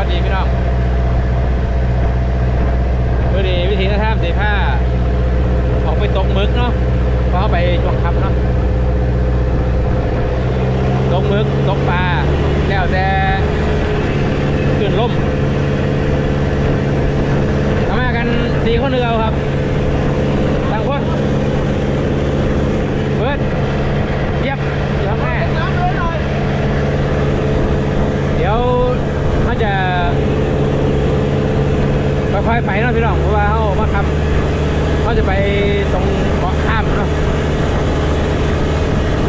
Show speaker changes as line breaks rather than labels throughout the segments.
วัสดีพี่น้องพอดีวิธีท่ามสีผ้าออกไปตกมึกเนาะเพราะเขาไปช่วงค่ำเนาะตกมึกตกปลาแล้วแต่ขึ้นล่มทำมากันสี่คนเรือครับต่างคนเบิร์ดเยียบเดี๋ยวแม่เดี๋ยว จะค่อยๆไปเนาะพี่น้องเพราะว่าเขามาขับเขาจะไปตรงเกาะข้ามเนาะ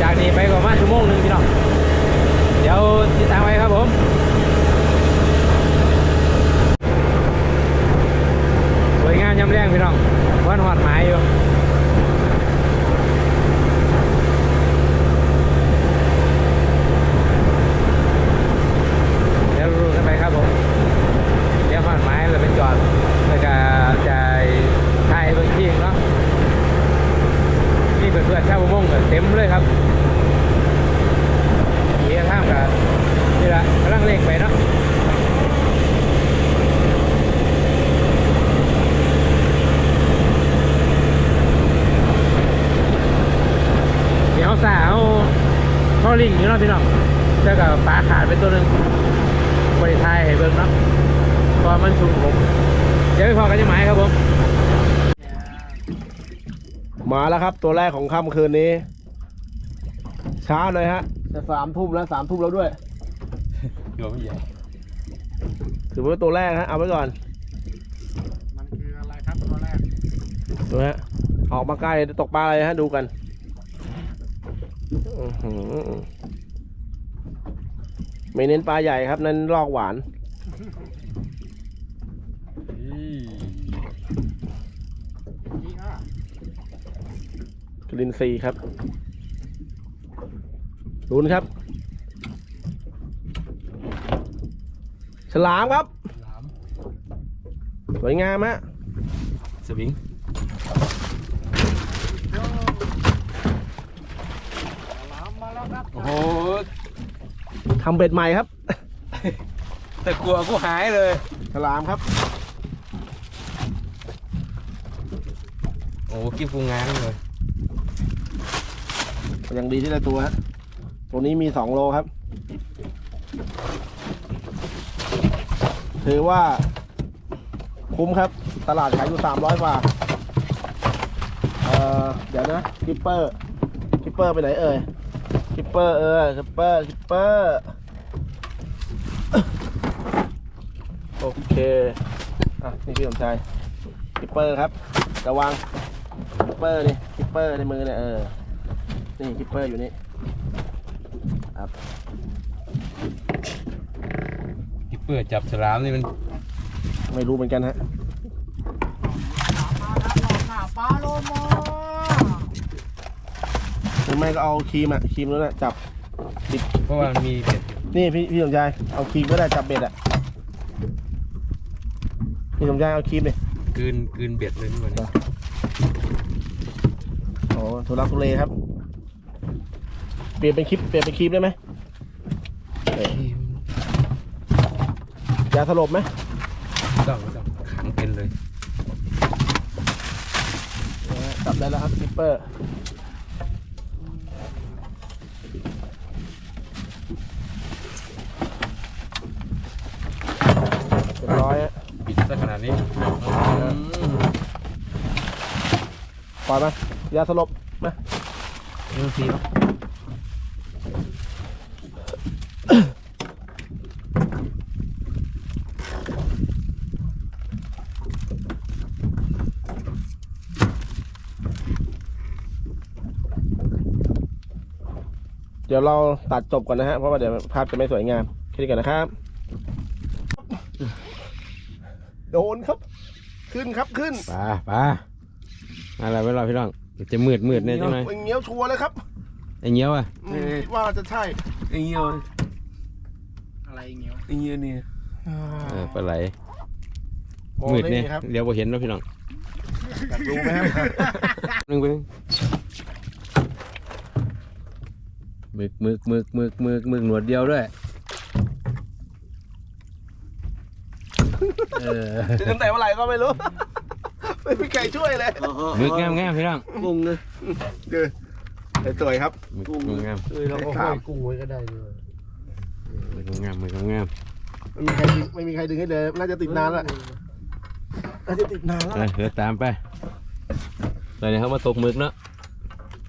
จากนี้ไปประมาณชั่วโมงหนึ่งพี่น้องเดี๋ยวติดตามไว้ครับผมสวยงามยำแรงพี่น้องวันหอดหมายอยู่เดี๋ยวรู้กันไปครับผมเดี๋ยวหอดหมายเราไป จอดแล้วก็จะถ่ายเบื้องที่เนาะนี่เพื่อนๆชาวประมงเต็มเลยครับเฮียท่ามกับนี่ละกำลังเร่งไปเนาะเดี๋ยวสาวเขาลิงอยู่เนาะพี่น้องแล้วก็ปลาขาดไปตัวหนึ่งบริไทยให้เบิ่งเนาะเพอมันชุมผม ดี๋ยวไปพอกันยังไหมครับผม
มาแล้วครับตัวแรกของค่ำคืนนี้ช้าเลยฮะจะสามทุ่มแล้วสามทุ่มแล้วด้วย
ตัวไม่ใหญ่
ถือว่าตัวแรกฮะเอาไว้ก่อน
มันคืออะไรครับตัวแรก
ดูฮะออกมาใกล้ตกปลาอะไรฮะดูกันอื้อหือไม่เน้นปลาใหญ่ครับเน้นลอกหวาน กลินซีย์ครับลุ้นครับ ฉลามครับ สวยงามฮะ
สวิงโอ้โห
ทำเบ็ดใหม่ครับ
แต่กลัวกูหายเลย
ฉลามครับ
โอ้กิ้ฟูงานเลย
ยังดีที่ได้ตัวฮะตัวนี้มีสองโลครับ ถือว่า คุ้มครับ ตลาดขายอยู่สามร้อยกว่าเอ่อเดี๋ยวนะคิปเปอร์คิปเปอร์ไปไหนเอ่ยคิปเปอร์เออคิปเปอร์คิปเปอร์โอเค อะ นี่พี่สมชายคิปเปอร์ครับ ระวังคิปเปอร์นี่คิปเปอร์ในมือเนี่ยเออ นี่คิปเปอร์อยู่นี่ครับ
กิปเปอร์จับฉลามนี่มัน
ไม่รู้เหมือนกันฮะหรือไม่ก็เอาครีมอะครีมนั่นแหละจับ
เพราะว่ามันมีเบ็ดอยู่
นี่พี่พี่สมชายเอาครีมก็ได้จับเบ็ดอะพี่สมชายเอาครีมดิ
กลืนกลืนเบ็ดเลยนี่มัน
โอ้ทุลักทุเลครับ เปลี่ยนเป็นคลิปเปลี่ยนเป็นครีมได้ไหมเออยาสลบไหม
ไม่ต้องไม่ต้องขังเป็นเลย
เออจับได้แล้วครับคลิปเปอร์ เรียบร้อยฮะ
บิดซะขนาดนี้
ปล่อยมายาสลบมา
เรื่องซีแล้ว
เดี๋ยวเราตัดจบก่อนนะฮะเพราะว่าเดี๋ยวภาพจะไม่สวยงามแค่นี้ก่อนนะครับ โดนครับ ขึ้นครับขึ้น
ปลาปลาอะไรไว้รอพี่น้องมันจะมืดมืดเนี่ยใช่ไหม
เป็นเงี้ยวชัวร์เลยครับ
ไอ้เงี้ยวอะ
อืมคิดว่าจะใช่
ไอ้เงี้ยว
อะไรเงี้ยว
ไอ้เงี้ยวนี่เออปลาไหล
มอง
มืด
ได้
เนี่ย
ไงครับ
เดี๋ยวพอเห็นแล้วพี่น้อง
อยากรู้ไหมครับ
นึงไป มึกมึกมึกมึกมึกมึกหนวดเดียวด้วยเออ
ติดตั้งแต่เมื่อไหร่ก็ไม่รู้ ไม่มีใครช่วยเลย
มึกงามงามพี่น้อง
กุ้งเลยเดือไอ้ตัวครับ
มึกมึกงาม
เอ้ยเราก็ห้อยกุ้งไว้ก็ได้ด้วย
มึกงามมึกงาม
ไม่มีใครดึงไม่มีใครดึงให้เลยน่าจะติดนานแล้วน่าจะติดนานแล้ว
ไปเดี๋ยวตามไปตอนนี้เขามาตกหมึกเนาะ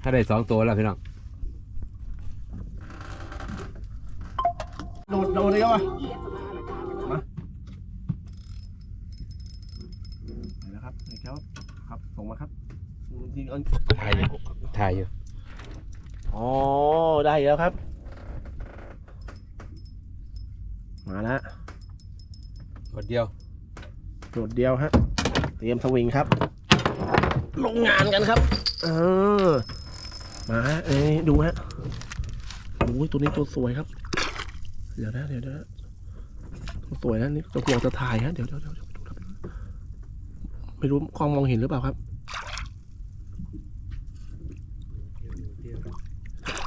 ถ้าได้สองตัวแล้วพี่น้อง
โดดโดดเลยครับมาไหนนะครับไหนครับครับส่งมาครับจริงๆเอา
ถ่ายอยู่ถ่ายอยู่
อ๋อได้แล้วครับ มาแล้ว
คนเดียว
โดดเดียวฮะเตรียมสวิงครับ ลงงานกันครับ เออ มาฮะเอ้ยดูฮะโอ้ยตัวนี้ตัวสวยครับ เดี๋ยวนะเดี๋ยวนะตัวสวยนะนี่ตัวห่วงจะถ่ายฮะเดี๋ยวเดี๋ยวเดี๋ยวเดี๋ยวไปดูครับไม่รู้กล้องมองเห็นหรือเปล่าครับ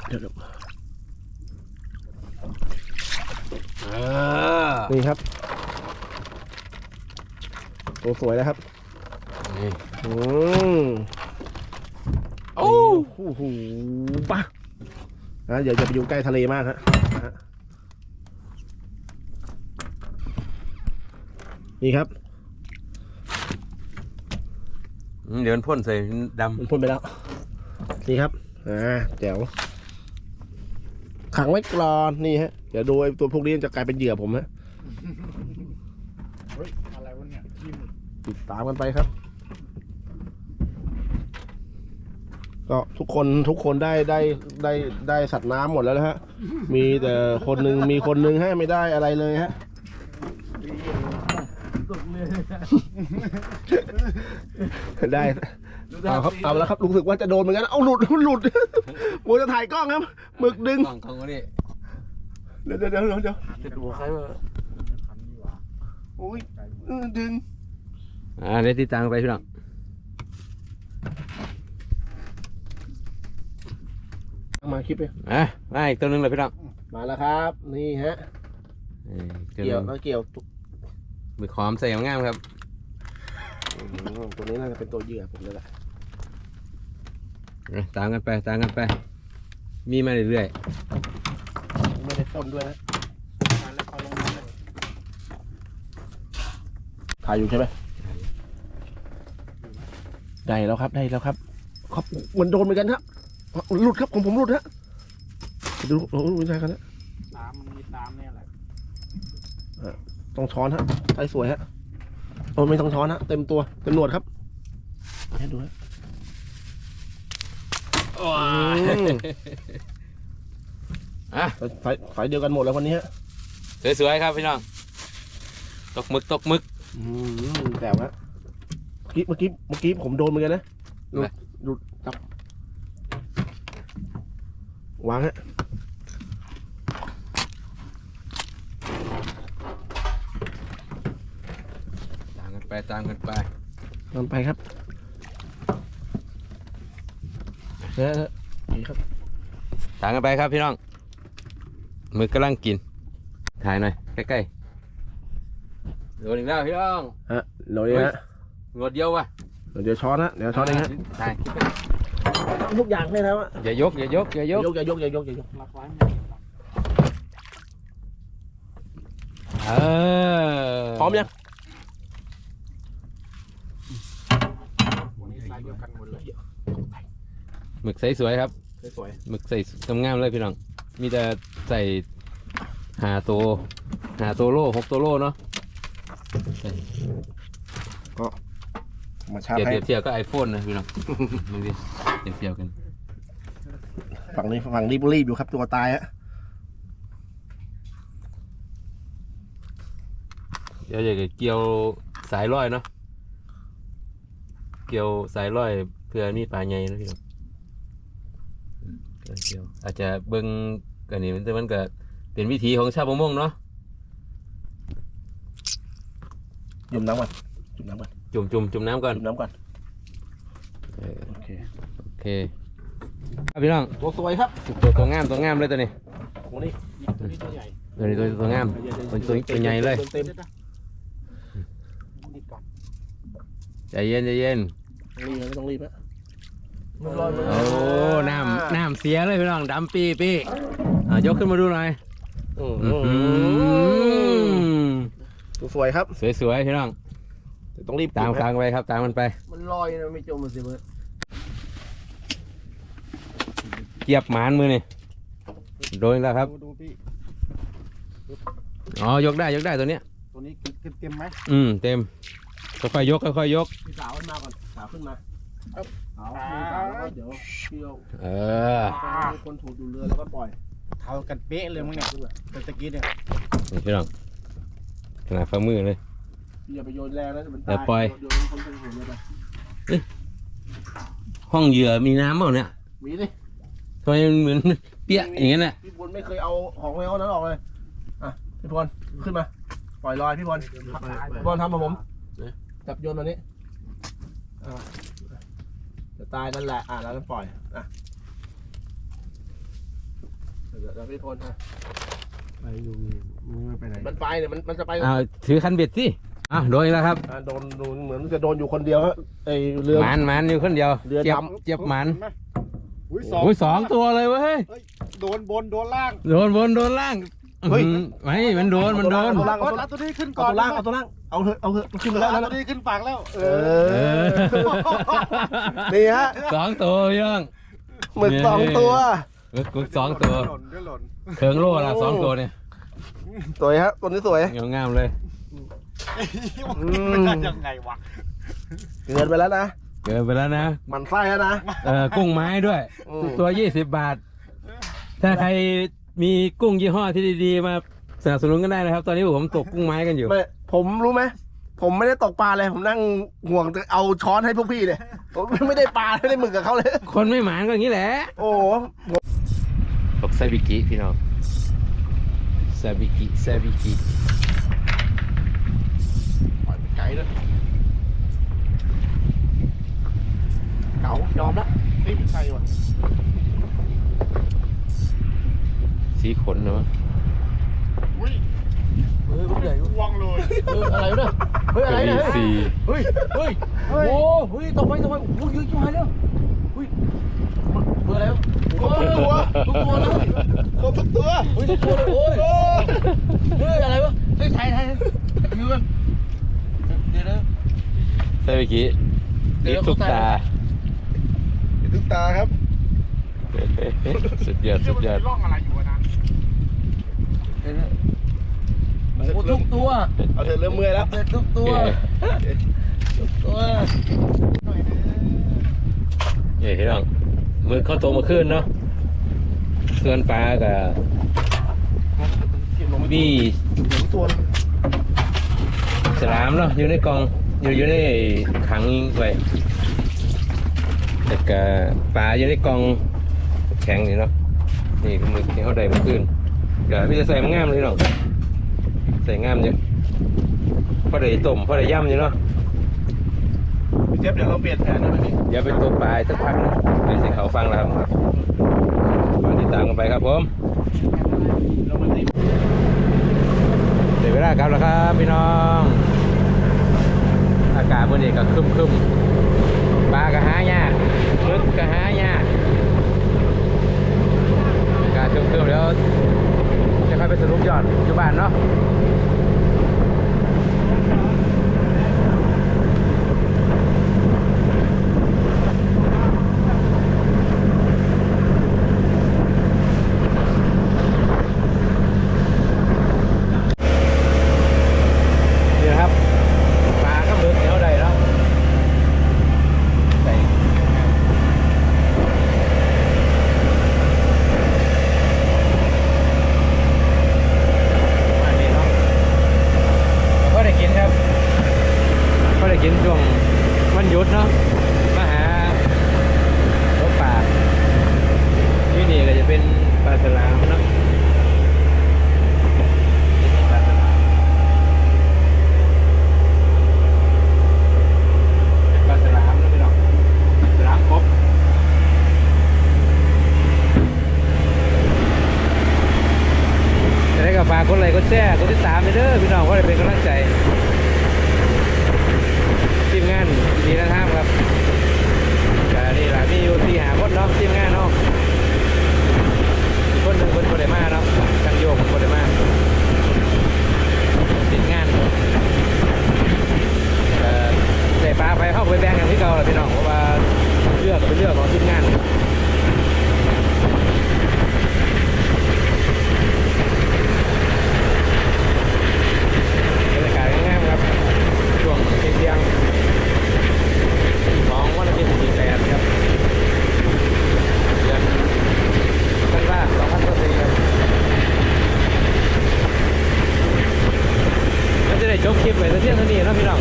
เดี๋ยวเดี๋ยว
เออ
นี่ครับตัวสวยแล้วครับ
นี่
อืมโอ้โหปะนะอย่าอย่าไปอยู่ใกล้ทะเลมากฮะ นะฮะนี่ครับ
อืมเดี๋ยวมันพ่นใส่ด
มันพ่นไปแล้ว นี่ครับอ่าแจ๋วขังไว้ก่อนนี่ฮะเดี๋ยวดูไอ้ตัวพวกนี้จะกลายเป็นเหยื่อผมฮะ
เฮ้ยอะไรวะเนี่ยที่หมึก
ติดตามกันไปครับ ก็ทุกคนทุกคนได้ได้ได้ได้สัตว์น้ำหมดแล้วนะฮะ มีแต่คนหนึ่งมีคนหนึ่งฮะไม่ได้อะไรเลยฮะ
ตกเลย
ได้เอาครับเอาแล้วครับรู้สึกว่าจะโดนเหมือนกันเอาหลุดหลุดโมจะถ่ายกล้องครับหมึกดึงำ
กล้องกล้องนี่
เดี๋ยวเดี๋ยวเดี๋ยวเดี๋ยว
จะดูใครว่า
ทันนี่หว่า
โอ้ยเออดึง
อ่าเดี๋ยวติดตามไปพี่น้อง
มาคลิปเลย
อะมาอีกตัวหนึงเลยพี่น้อง
มาแล้วครับ นี่ฮะ
เออตัวห
เกี่ยว
นึ่ง
แล้วเกี่ยว ตุก
หมึกหอมใส่งามๆครับ
อืมตัวนี้น่าจะเป็นตัวเหยื่อผมเลยแหละ
อะตามกันไปตามกันไป มีมาเรื่อย
ไม่ได้ต้นด้วยนะ
มาแล้วเขาลงมาเลย
ถ่ายอยู่ใช่ไหมได้แล้วครับได้แล้วครับครับมันโดนเหมือนกันครับหลุดครับของผมหลุดฮะดูโอ้โหไม่ใช่กันนะ
ตามมันมีตามเนี่ยแหละ
ต้องช้อนฮะไอ้สวยฮะโอ้ไม่ต้องช้อนฮะเต็มตัวเต็มหนวดครับให้ดูฮะ
ๆ
อืม
อะ
สายสายเดียวกันหมดแล้ววันนี้ฮะ
สวยๆครับพี่น้องตกหมึกตกหมึก
อืมแจ๋วฮะเมื่อกี้เมื่อกี้เมื่อกี้ผมโดนเหมือนกันนะหลุด
ไหน
หลุดจับวางฮะ
ตามกันไปตามกันไป
นำไปครับเนี่ยนะนี่ครับ
ตามกันไปครับพี่น้องหมึกกำลังกิน ถ่ายหน่อย ใกล้ๆโดนอีกแล้วพี่น้อง
ฮะเดี๋ยวนี้ฮะ
งดเดียวว่ะ
เดี๋ยวช้อนฮะเดี๋ยวช้อนเองฮะ
ถ่าย
ทุกอย่างเลยนะวะ
อย่ายกอย่ายกอย่ายก
ยกอย่ายกอย่ายกอย่ายก
รักไว้
เออ
พร้อมยัง
วันนี้สายเดียวกั นหมดเลย
หมึกใสสวยครับ
สวย
หมึกใส่งามๆเลยพี่น้อง มีแต่ใส่หาตัวหาตัวโลหกตัวโลเนาะ
ๆมาชา
เทียบ
ให้
เทียบเทียบก็ไอโฟนนะพี่น้องดูดิเทียบเทียบกัน
ฝั่งนี้ฝั่งรีบรีบอยู่ครับตัวตายฮะ
เดี๋ยวจะเกี่ยวสายร้อยเนาะ เกี่ยวสายร้อยเพื่อมีปลาใหญ่นะพี่น้องอืมเกี่ยวอาจจะเบิ่งกันนี่มันแต่มันก็เป็นวิธีของชาวประมงเนาะ
จุ่มน้ำก่อนจุ่มน้ำก่อน
จุ่มจุ่มจุ่มน้ำก่อน
จุ่มน้ำก่อน
เออ
โอเค
โอเคครับพี่น้อง
ตัวสวยครับ
ตัวตัวงามตัวงามเลยตัวนี้
โอ้นี่
ตัวนี้ตัวใหญ่
ตัวนี้ตัวตัวงามตัวตัวตัวใหญ่เลย
เต็ม
ใจเย็นใจเย็น
รีบไม่ต้องรีบนะมันลอยมา
โอ้น้ำน้ำเสียเลยพี่น้องดำปีปีอะยกขึ้นมาดูหน่อย
อืม
อื้อหือ
สวยครับ
สวยๆพี่น้อง
แต่ต้องรีบ
ตาม
เก็บ
กลา
นะ
งไปครับตามมันไป
มันลอยนะไม่จมมันสิเบิร์ด
เกียบหมานมือนี่โดนอีกแล้วครับ
ดูดูพี่
อ๋อยกได้ยกได้ตัวเนี้ย
ตัวนี้เต็มเต็มไหม
อืมเต็ม ค่อยๆยกค่อยๆยก
พี่สาวมันมาก่อนสาวขึ้นมาเอาเอาเดี๋ยวพี่เอา
เออ
เป็นคนถูกดูเรือแล้วก็ปล่อย
เท่ากันเป๊ะเลยมั้งเนี่ยแต่ตะกี้เนี่ย
นี่พี่น้องขนาดฝ่ามือเลย
พี่อย่าไปโยนแรงนะมัน
เดี๋
ตาย
ยวปล่อย
โยนคนเป็นหัวเลยไป
ห้องเหยื่อมีน้ำเปล่าเนี่ย
มีดิ
ทำไมมันเหมือนเปี้ยอย่างนั้นน่ะ
พี่พลไม่เคยเอาของในห้องนั้นออกเลยอะพี่พลขึ้นมา ปล่อยลอยพี่พลพี่พลทำมาผม จับโยนมานี้อะจะตายนั่นแหละ อะแล้วก็ปล่อย อะ เดี๋ยวเดี๋ยวพี่พลอะ
ไปอยู่ไม่ไปไหน
มันไปเนี่ยมันมันจะไป
เอาถือคันเบ็ดสิอะโดนอีกแล้วครับ
อะโดนโดนเหมือนจะโดนอยู่คนเดียวฮะไอเรือ
หมานหมานอยู่คนเดียว
เรือ
เจ็บ
ดำ
เจ็บหมาน
อุ้ยสอง
โอ้ยสองตัวเลยเว้ย
โดนบน โดนล่าง
โดนบนโดนล่าง
เฮ้ย
อื้อหือไม่มันโดน มันโดน
เอาตัวล่าง
เอาตัวนี้ขึ้นก่
เอา
อน
ตัวล่างเอาตัวล่างเอาเถอะเอาเถอะมันขึ้นมาแล้ว
เอา
นั่น
ตัว
น่ะ
นี้ขึ้นปากแล้ว เอ
เอ
อ
อ
เออ
นี่ฮะ
สองตัวยัง
หมึกสองตัว
มึกมึกสองตัว
หล่นเดี๋ยวหล่น
เคิงโลละสองตัวเนี่ย
สวยฮะตัวนี้สวย
เงางามเลย
มันได้ยังไงวะ
เกินไปแล้วนะ
เกินไปแล้วนะ
มันไส้แล้วนะ
เออกุ้งไม้ด้วย
อืม
ตัวยี่สิบบาท ถ้าใคร มีกุ้งยี่ห้อที่ดีๆ มาสนับสนุนกันได้นะครับ ตอนนี้ผมตกกุ้งไม้กันอยู่
ไม่ผมรู้ไหมผมไม่ได้ตกปลาเลย ผมนั่งห่วงจะเอาช้อนให้พวกพี่เลยผมไม่ได้ปลาไม่ได้หมึกกับเขาเลย
คนไม่หมานก็อย่างนี้แหละ
โอ้โห
ตกซาบิกิพี่น้องซาบิกิซาบิกิ
ปล่อยไปไกลเลยเก๋ายอมละนี่ไม่ใช่ว่ะ
สีขนเนาะ
อุ้ย
เฮ้ยลูกใหญ่
วงเลย
เฮ้ยอะไรวะเนี่ยเฮ้ยอะไรเนี่ย
สี
เฮ้ยเฮ้ยโอ้เฮ้ยตกไปตกไปโอ้ยเยอะจังเลยเนี่ยเฮ้ยเบอร์อะไรวะครบทุกตัวทุกตัวเลยครบทุกตัวเฮ้ยทุกตัวเลยโอ้ยเฮ้ยอะไรวะเฮ้ยไทยไทยอยู่กันเดี๋ยวนะ
ซาบิกิ
เดี๋
นี่
ยว
ทุกตา
ทุกตาครับ
สุดยอด
ที่
สุด
มัน
ยอด
มีร่องอะไร อยู่อะนะ
โอ้ทุกตัวเอาเถอะเริ่มเมื่อยแล้วทุกตัวทุกตัว
เฮ้ยพี่น้องมือเข้าโตมาขึ้นเนาะส่วนปลากับบี้
ทุกตัว
ฉลามเนาะอยู่ในกล่องอยู่อยู่ในขังไว้แต่กปลาอยู่ในกล่องแข็งนี่เนาะนี่มือที่เขาได้มาขึ้น ก็พี่จะใส่มันงามเลยเนาะใส่งามเยอะพอได้ต้มพอได้ย่ำอยู่เนาะ
พี่เจฟเดี๋ยวเราเปลี่ยนแผนได้ไหมพี่
อย่าไปตัวปลายสักพักนะเดี๋ยวสิเขาฟังแล้วครับมาติดตามกันไปครับผม
เรามาตี
เดี๋ยวเวลากลับแล้วครับพี่น้อง อากาศวันนี้ก็ครึมครึมๆปลาก็หายากมึกก็หายากอากาศครึมครึมๆแล้ว จะค่อยไปส พี่น้อง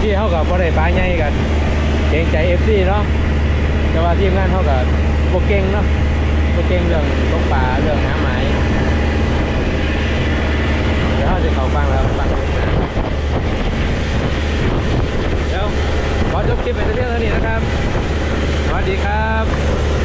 ที่เขากับบ่ได้ปลาใหญ่กันเก่งใจเอฟซีเนาะแต่ว่าทีมงานเขากับโบเก่งเนาะโบเก่งเรื่องตกปลาเรื่องหาำไม้เดี๋วเขาจะเข้าฟังแล้วฟังเดี๋ยวขอจบคลิปไปเท่านี้นะครับสวัสดีครับ